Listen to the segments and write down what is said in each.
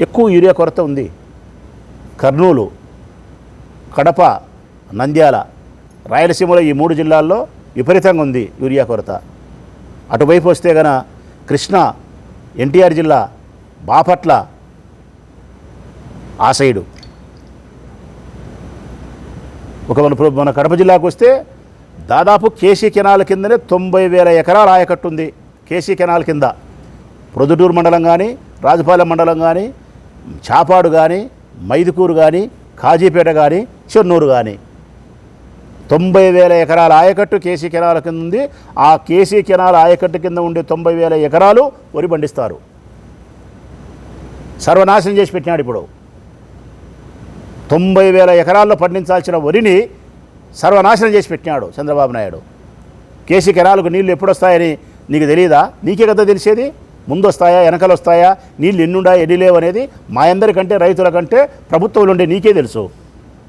ఎక్కువ యూరియా కొరత ఉంది. కర్నూలు కడప నంద్యాల రాయలసీమలో ఈ మూడు జిల్లాల్లో విపరీతంగా ఉంది యూరియా కొరత. అటువైపు వస్తే గన కృష్ణా ఎన్టీఆర్ జిల్లా బాపట్ల ఆ సైడు. ఒక మన మన కడప జిల్లాకు వస్తే దాదాపు కేసీ కెనాల్ కిందనే తొంభై వేల ఎకరాల ఆయకట్టు ఉంది. కేసీ కెనాల్ కింద. ప్రొద్దుటూరు మండలం కానీ రాజపాలెం మండలం కానీ చాపాడు కానీ మైదుకూరు కానీ కాజీపేట కానీ చెన్నూరు కానీ తొంభై వేల ఎకరాల ఆయకట్టు కేసీ కెనాల కింద ఉంది. ఆ కేసీ కెనాల ఆయకట్టు కింద ఉండే తొంభై వేల ఎకరాలు వరి పండిస్తారు. సర్వనాశనం చేసి పెట్టినాడు ఇప్పుడు. తొంభై వేల ఎకరాల్లో పండించాల్సిన వరిని సర్వనాశనం చేసి పెట్టినాడు చంద్రబాబు నాయుడు. కేసీ కెనాలకు నీళ్ళు ఎప్పుడు వస్తాయని నీకు తెలియదా నీకే కదా తెలిసేది? ముందు వస్తాయా వెనకలు వస్తాయా నీళ్ళు ఎన్నుండా ఎన్ని లేవు అనేది మా అందరికంటే రైతుల కంటే ప్రభుత్వంలో ఉండే నీకే తెలుసు.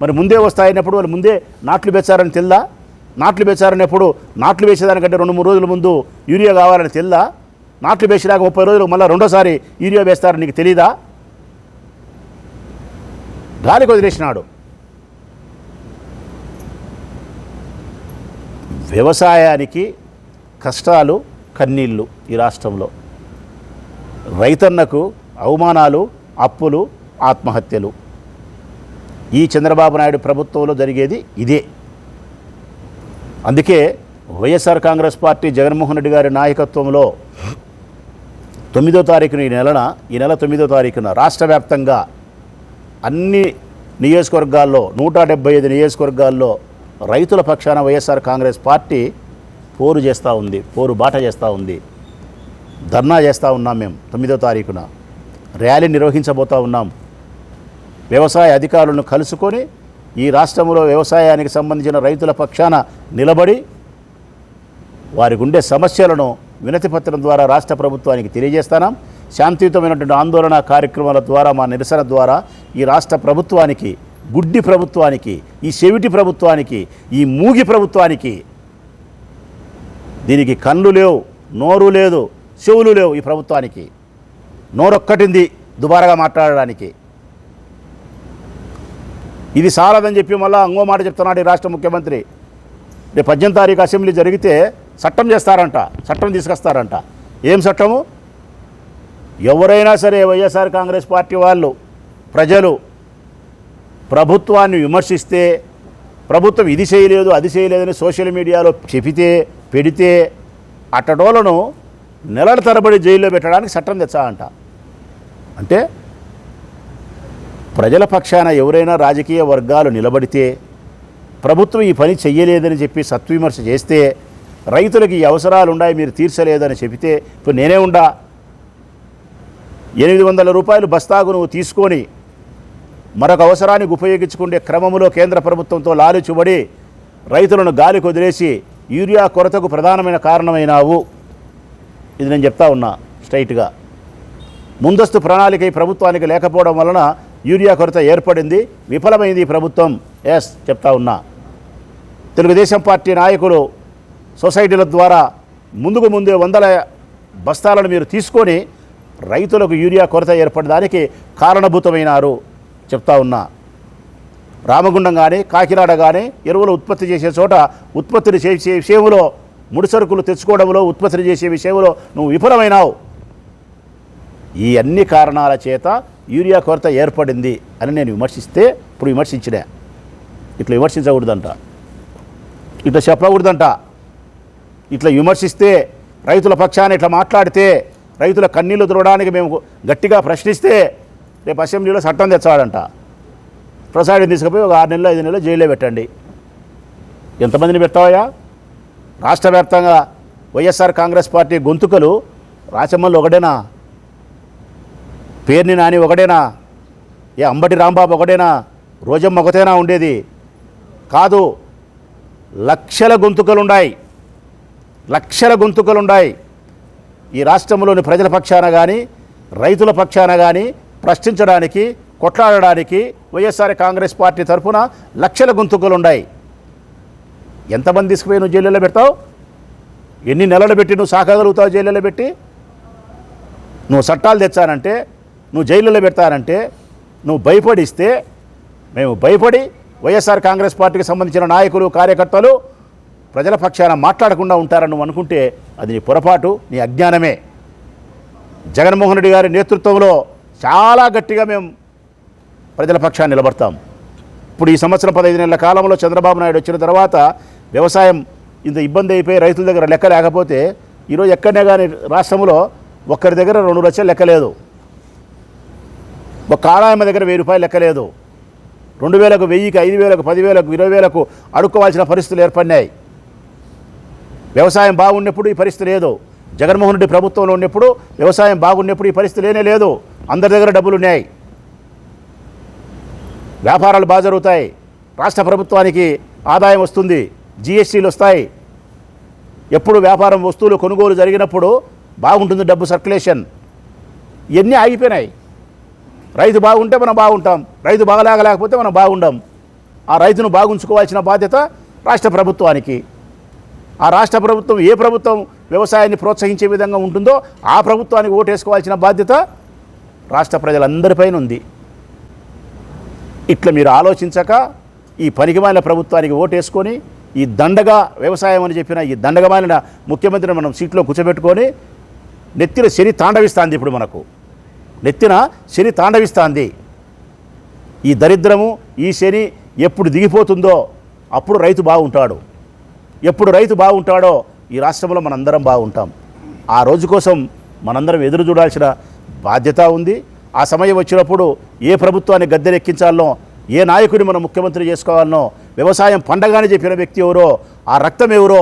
మరి ముందే వస్తాయన్నప్పుడు వాళ్ళు ముందే నాట్లు పెంచారని తెల్దా నాట్లు పెంచారన్నప్పుడు నాట్లు వేసేదానికంటే రెండు మూడు రోజుల ముందు యూరియా కావాలని తెల్దా నాట్లు వేసినాక ముప్పై రోజులు మళ్ళీ రెండోసారి యూరియా వేస్తారని నీకు తెలీదా? గాలికి వదిలేసినాడు వ్యవసాయానికి కష్టాలు కన్నీళ్ళు ఈ రాష్ట్రంలో. రైతన్నకు అవమానాలు అప్పులు ఆత్మహత్యలు. ఈ చంద్రబాబు నాయుడు ప్రభుత్వంలో జరిగేది ఇదే. అందుకే వైఎస్ఆర్ కాంగ్రెస్ పార్టీ జగన్మోహన్ రెడ్డి గారి నాయకత్వంలో తొమ్మిదో తారీఖున ఈ నెలన ఈ నెల తొమ్మిదో తారీఖున రాష్ట్ర వ్యాప్తంగా అన్ని నియోజకవర్గాల్లో నూట డెబ్బై ఐదు నియోజకవర్గాల్లో రైతుల పక్షాన వైఎస్ఆర్ కాంగ్రెస్ పార్టీ పోరు చేస్తూ ఉంది పోరు బాట చేస్తూ ఉంది. ధర్నా చేస్తూ ఉన్నాం మేము తొమ్మిదో తారీఖున. ర్యాలీ నిర్వహించబోతూ ఉన్నాం. వ్యవసాయ అధికారులను కలుసుకొని ఈ రాష్ట్రంలో వ్యవసాయానికి సంబంధించిన రైతుల పక్షాన నిలబడి వారికి ఉండే సమస్యలను వినతిపత్రం ద్వారా రాష్ట్ర ప్రభుత్వానికి తెలియజేస్తున్నాం శాంతియుతమైనటువంటి ఆందోళన కార్యక్రమాల ద్వారా మా నిరసన ద్వారా ఈ రాష్ట్ర ప్రభుత్వానికి గుడ్డి ప్రభుత్వానికి ఈ చెవిటి ప్రభుత్వానికి ఈ మూగి ప్రభుత్వానికి దీనికి కళ్ళు లేవు నోరు లేదు. చెవులు లేవు ఈ ప్రభుత్వానికి. నోరొక్కటింది దుబారాగా మాట్లాడడానికి. ఇది సారదని చెప్పి మళ్ళీ అంగో మాట చెప్తున్నాడు ఈ రాష్ట్ర ముఖ్యమంత్రి. రేపు పద్దెనిమిది తారీఖు అసెంబ్లీ జరిగితే చట్టం చేస్తారంట చట్టం తీసుకొస్తారంట. ఏం చట్టము? ఎవరైనా సరే వైఎస్ఆర్ కాంగ్రెస్ పార్టీ వాళ్ళు ప్రజలు ప్రభుత్వాన్ని విమర్శిస్తే ప్రభుత్వం ఇది చేయలేదు అది చేయలేదని సోషల్ మీడియాలో చెబితే పెడితే అట్టడోలను నెలల తరబడి జైల్లో పెట్టడానికి చట్టం తెచ్చాలంట అంటే ప్రజల పక్షాన ఎవరైనా రాజకీయ వర్గాలు నిలబడితే ప్రభుత్వం ఈ పని చెయ్యలేదని చెప్పి సత్విమర్శ చేస్తే రైతులకు ఈ అవసరాలు ఉన్నాయి మీరు తీర్చలేదని చెబితే ఇప్పుడు నేనే ఉండా? ఎనిమిది వందల రూపాయలు బస్తాకు నువ్వు తీసుకొని మరొక అవసరానికి ఉపయోగించుకునే క్రమంలో కేంద్ర ప్రభుత్వంతో లాలుచుబడి రైతులను గాలికి వదిలేసి యూరియా కొరతకు ప్రధానమైన కారణమైనావు. ఇది నేను చెప్తా ఉన్నా స్ట్రైట్గా. ముందస్తు ప్రణాళిక ఈ ప్రభుత్వానికి లేకపోవడం వలన యూరియా కొరత ఏర్పడింది విఫలమైంది ఈ ప్రభుత్వం. ఎస్ చెప్తా ఉన్నా. తెలుగుదేశం పార్టీ నాయకులు సొసైటీల ద్వారా ముందుకు ముందే వందల బస్తాలను మీరు తీసుకొని రైతులకు యూరియా కొరత ఏర్పడడానికి కారణభూతమైనారు చెప్తా ఉన్నా. రామగుండం కానీ కాకినాడ కానీ ఎరువులు ఉత్పత్తి చేసే చోట ఉత్పత్తిని చేసే విషయంలో ముడి సరుకులు తెచ్చుకోవడంలో ఉత్పత్తి చేసే విషయంలో నువ్వు విఫలమైనావు. ఈ అన్ని కారణాల చేత యూరియా కొరత ఏర్పడింది అని నేను విమర్శిస్తే ఇప్పుడు విమర్శించినా. ఇట్లా విమర్శించకూడదంట. ఇట్లా చెప్పకూడదంట. ఇట్లా విమర్శిస్తే రైతుల పక్షాన్ని ఇట్లా మాట్లాడితే రైతుల కన్నీళ్ళు తుడవడానికి మేము గట్టిగా ప్రశ్నిస్తే రేపు అసెంబ్లీలో చట్టం తెచ్చాడంట. ప్రసాదం తీసుకుపోయి ఒక ఆరు నెలలు ఐదు నెలలు జైల్లో పెట్టండి. ఎంతమందిని పెట్టావయ్యా రాష్ట్ర వ్యాప్తంగా వైఎస్ఆర్ కాంగ్రెస్ పార్టీ గొంతుకలు రాచమ్మలు ఒకడేనా పేర్ని నాని ఒకడేనా ఏ అంబటి రాంబాబు ఒకడేనా రోజమ్మ ఒకటేనా ఉండేది? కాదు లక్షల గొంతుకలున్నాయి లక్షల గొంతుకలున్నాయి ఈ రాష్ట్రంలోని ప్రజల పక్షాన కానీ రైతుల పక్షాన కానీ ప్రశ్నించడానికి కొట్లాడడానికి వైఎస్ఆర్ కాంగ్రెస్ పార్టీ తరఫున లక్షల గొంతుకలు ఉన్నాయి ఎంతమంది తీసుకుపోయి నువ్వు జైల్లో పెడతావు? ఎన్ని నెలలు పెట్టి నువ్వు సాకగలుగుతావు జైల్లో పెట్టి? నువ్వు చట్టాలు తెచ్చానంటే నువ్వు జైల్లో పెడతానంటే నువ్వు భయపడిస్తే మేము భయపడి వైఎస్ఆర్ కాంగ్రెస్ పార్టీకి సంబంధించిన నాయకులు కార్యకర్తలు ప్రజల పక్షాన మాట్లాడకుండా ఉంటారని నువ్వు అనుకుంటే అది నీ పొరపాటు నీ అజ్ఞానమే. జగన్మోహన్ రెడ్డి గారి నేతృత్వంలో చాలా గట్టిగా మేము ప్రజల పక్షాన్ని నిలబడతాం. ఇప్పుడు ఈ సంవత్సరం పదహైదు నెలల కాలంలో చంద్రబాబు నాయుడు వచ్చిన తర్వాత వ్యవసాయం ఇంత ఇబ్బంది అయిపోయి రైతుల దగ్గర లెక్క లేకపోతే ఈరోజు ఎక్కడనే కానీ రాష్ట్రంలో ఒక్కరి దగ్గర రెండు లక్షలు లెక్కలేదు ఒక ఆడాయమ దగ్గర వెయ్యి రూపాయలు లెక్కలేదు రెండు వేలకు వెయ్యికి ఐదు వేలకు పదివేలకు ఇరవై వేలకు అడుక్కోవాల్సిన పరిస్థితులు ఏర్పడినాయి. వ్యవసాయం బాగున్నప్పుడు ఈ పరిస్థితి లేదు. జగన్మోహన్ రెడ్డి ప్రభుత్వంలో ఉన్నప్పుడు వ్యవసాయం బాగున్నప్పుడు ఈ పరిస్థితి లేనే లేదు. అందరి దగ్గర డబ్బులు ఉన్నాయి వ్యాపారాలు బాగా జరుగుతాయి. రాష్ట్ర ప్రభుత్వానికి ఆదాయం వస్తుంది. జిఎస్టీలు వస్తాయి. ఎప్పుడు వ్యాపారం వస్తువులు కొనుగోలు జరిగినప్పుడు బాగుంటుంది డబ్బు సర్క్యులేషన్. ఇవన్నీ ఆగిపోయినాయి. రైతు బాగుంటే మనం బాగుంటాం. రైతు బాగలేగలేకపోతే మనం బాగుండం. ఆ రైతును బాగుంచుకోవాల్సిన బాధ్యత రాష్ట్ర ప్రభుత్వానికి. ఆ రాష్ట్ర ప్రభుత్వం ఏ ప్రభుత్వం వ్యవసాయాన్ని ప్రోత్సహించే విధంగా ఉంటుందో ఆ ప్రభుత్వానికి ఓటేసుకోవాల్సిన బాధ్యత రాష్ట్ర ప్రజలందరిపైన ఉంది. ఇట్లా మీరు ఆలోచించక ఈ పనికిమాలిన ప్రభుత్వానికి ఓటేసుకొని ఈ దండగా వ్యవసాయం అని చెప్పిన ఈ దండగమాలిన ముఖ్యమంత్రిని మనం సీట్లో కూర్చోబెట్టుకొని నెత్తిన శని తాండవిస్తాంది ఇప్పుడు మనకు. నెత్తిన శని తాండవిస్తాంది. ఈ దరిద్రము ఈ శని ఎప్పుడు దిగిపోతుందో అప్పుడు రైతు బాగుంటాడు. ఎప్పుడు రైతు బాగుంటాడో ఈ రాష్ట్రంలో మనందరం బాగుంటాం. ఆ రోజు కోసం మనందరం ఎదురు చూడాల్సిన బాధ్యత ఉంది. ఆ సమయం వచ్చినప్పుడు ఏ ప్రభుత్వాన్ని గద్దెనెక్కించాలనో ఏ నాయకుడిని మనం ముఖ్యమంత్రి చేసుకోవాలనో వ్యవసాయం పండగానే చెప్పిన వ్యక్తి ఎవరో ఆ రక్తం ఎవరో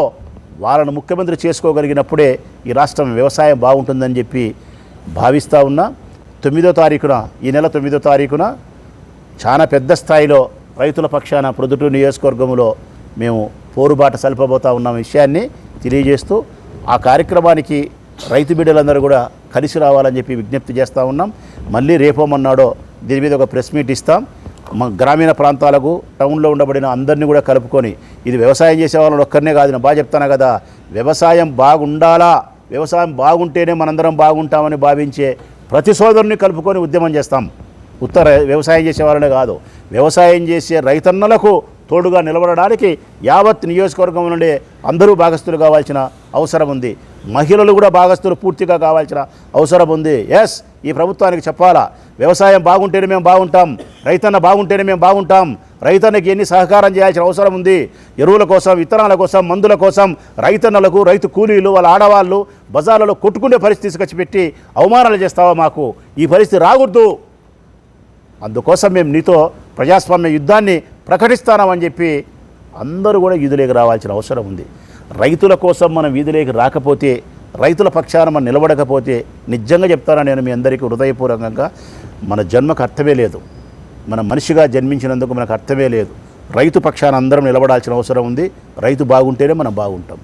వాళ్ళను ముఖ్యమంత్రి చేసుకోగలిగినప్పుడే ఈ రాష్ట్రం వ్యవసాయం బాగుంటుందని చెప్పి భావిస్తూ ఉన్నా. తొమ్మిదో తారీఖున ఈ నెల తొమ్మిదో తారీఖున చాలా పెద్ద స్థాయిలో రైతుల పక్షాన ప్రొద్దుటూరు నియోజకవర్గంలో మేము పోరుబాట సల్పబోతా ఉన్న విషయాన్ని తెలియజేస్తూ ఆ కార్యక్రమానికి రైతు బిడ్డలందరూ కూడా కలిసి రావాలని చెప్పి విజ్ఞప్తి చేస్తూ ఉన్నాం. మళ్ళీ రేపోమన్నాడో దీని మీద ఒక ప్రెస్ మీట్ ఇస్తాం. గ్రామీణ ప్రాంతాలకు టౌన్లో ఉండబడిన అందరినీ కూడా కలుపుకొని ఇది వ్యవసాయం చేసే వాళ్ళని ఒక్కరినే కాదు నేను బాగా చెప్తాను కదా? వ్యవసాయం బాగుండాలా? వ్యవసాయం బాగుంటేనే మనందరం బాగుంటామని భావించే ప్రతి సోదరుని కలుపుకొని ఉద్యమం చేస్తాం. ఉత్తర వ్యవసాయం చేసే వాళ్ళనే కాదు వ్యవసాయం చేసే రైతన్నలకు తోడుగా నిలబడడానికి యావత్ నియోజకవర్గం నుండి అందరూ భాగస్తులు కావాల్సిన అవసరం ఉంది. మహిళలు కూడా భాగస్తులు పూర్తిగా కావాల్సిన అవసరం ఉంది. ఎస్ ఈ ప్రభుత్వానికి చెప్పాలా? వ్యవసాయం బాగుంటేనే మేము బాగుంటాం రైతన్న బాగుంటేనే మేము బాగుంటాం రైతన్నకి ఎన్ని సహకారం చేయాల్సిన అవసరం ఉంది? ఎరువుల కోసం విత్తనాల కోసం మందుల కోసం రైతన్నలకు రైతు కూలీలు వాళ్ళ ఆడవాళ్ళు బజార్లలో కొట్టుకునే పరిస్థితి తీసుకొచ్చి పెట్టి అవమానాలు చేస్తావా మాకు? ఈ పరిస్థితి రాకూడదు. అందుకోసం మేము నీతో ప్రజాస్వామ్య యుద్ధాన్ని ప్రకటిస్తామని చెప్పి అందరూ కూడా వీధిలోకి రావాల్సిన అవసరం ఉంది. రైతుల కోసం మనం వీధిలోకి రాకపోతే రైతుల పక్షాన మనం నిలబడకపోతే నిజంగా చెప్తారా నేను మీ అందరికీ హృదయపూర్వకంగా? మన జన్మకు అర్థమే లేదు. మన మనిషిగా జన్మించినందుకు మనకు అర్థమే లేదు. రైతు పక్షాన అందరం నిలబడాల్సిన అవసరం ఉంది. రైతు బాగుంటేనే మనం బాగుంటాం.